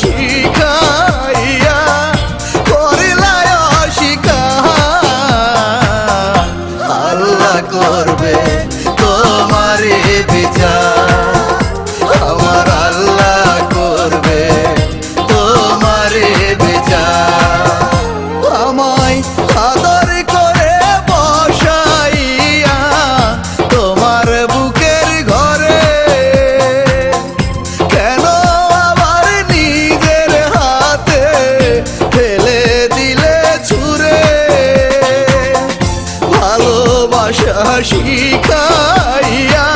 শিখাইয়া করিলায় শিখা আল্লাহ করবে শিখাইয়া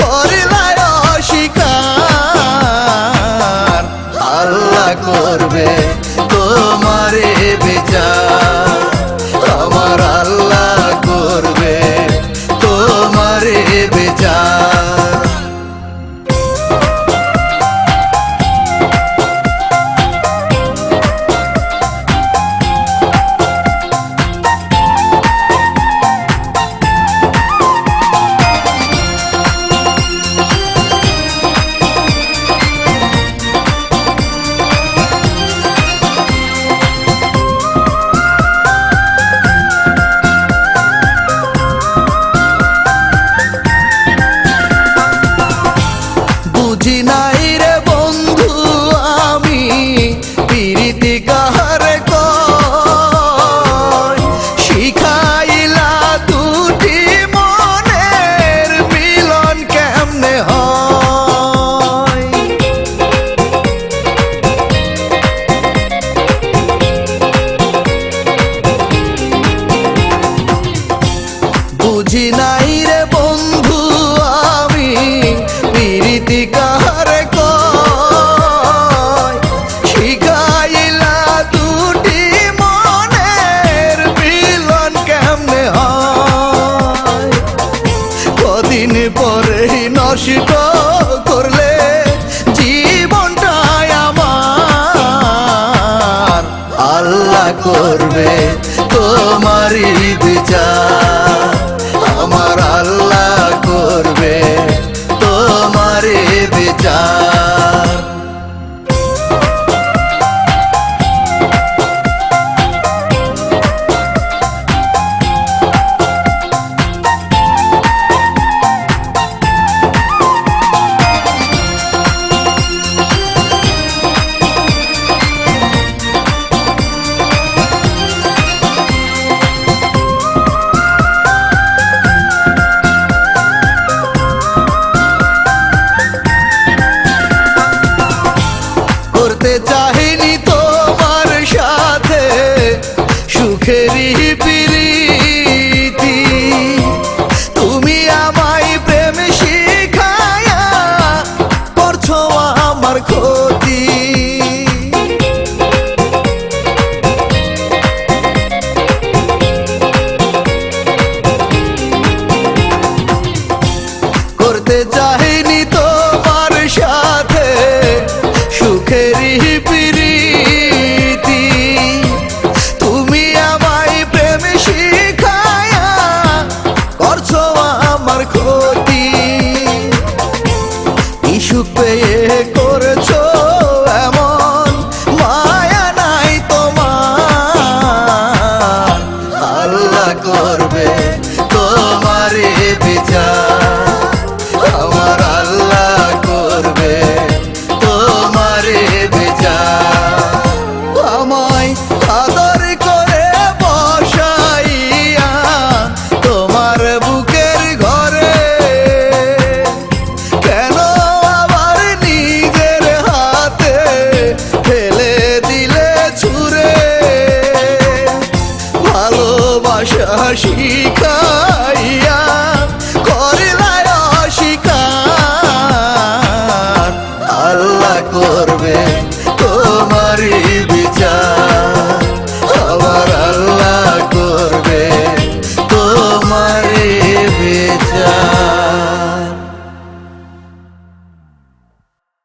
করলায় অস্বীকার। আল্লাহ করবে পরে নষ্ট করলে জীবনটা আমার। আল্লাহ করবে তো আখেরি পিরি সুখ পেয়ে করেছ এমন মায়া নাই তোমার। আল্লাহ করবে তোমারে বিচার।